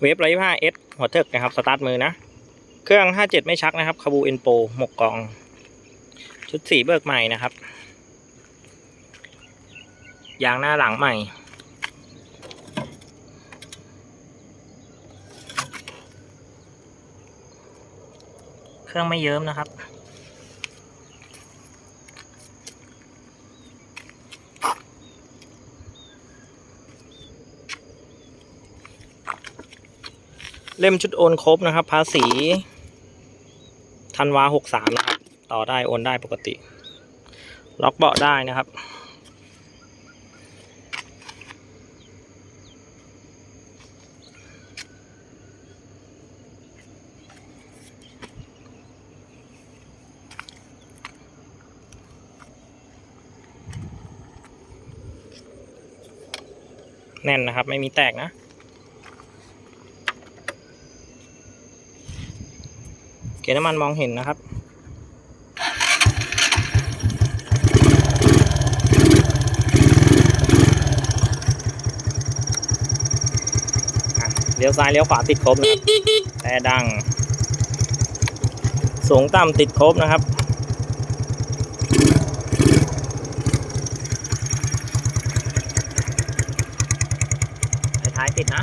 เวฟไร้อยห้าเอสหัวเถิกนะครับ สตาร์ทมือนะ เครื่องห้าเจ็ดไม่ชักนะครับคาบูเอ็นโปหมกกอง ชุดสีเบิกใหม่นะครับ ยางหน้าหลังใหม่เครื่องไม่เยิ้มนะครับ เล่มชุดโอนครบนะครับ ภาษีธันวาหกสามนะครับ ต่อได้โอนได้ปกติ ล็อกเบาะได้นะครับ แน่นนะครับ ไม่มีแตกนะ เกณฑ์น้ำมันมองเห็นนะครับ เลี้ยวซ้ายเลี้ยวขวาติดครบนะครับแต่ดัง สูงต่ำติดครบนะครับท้ายติดนะ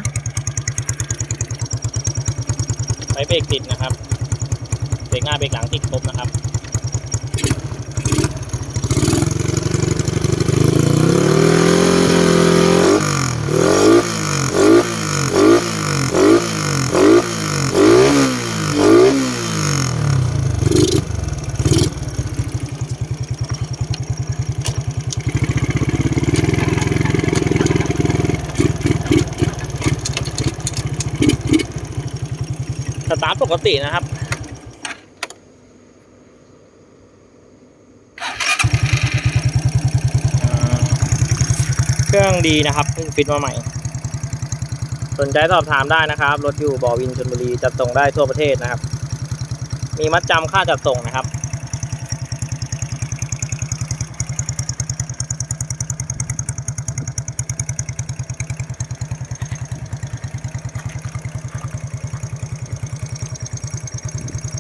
ไฟเบรกติดนะครับ เบรกหน้าเบรกหลังติดครบนะครับสตาร์ทปกตินะครับ เครื่องดีนะครับเพิ่งฟิตมาใหม่ สนใจสอบถามได้นะครับ รถอยู่บ่อวินชนบุรีจัดส่งได้ทั่วประเทศนะครับ มีมัดจำค่าจัดส่งนะครับ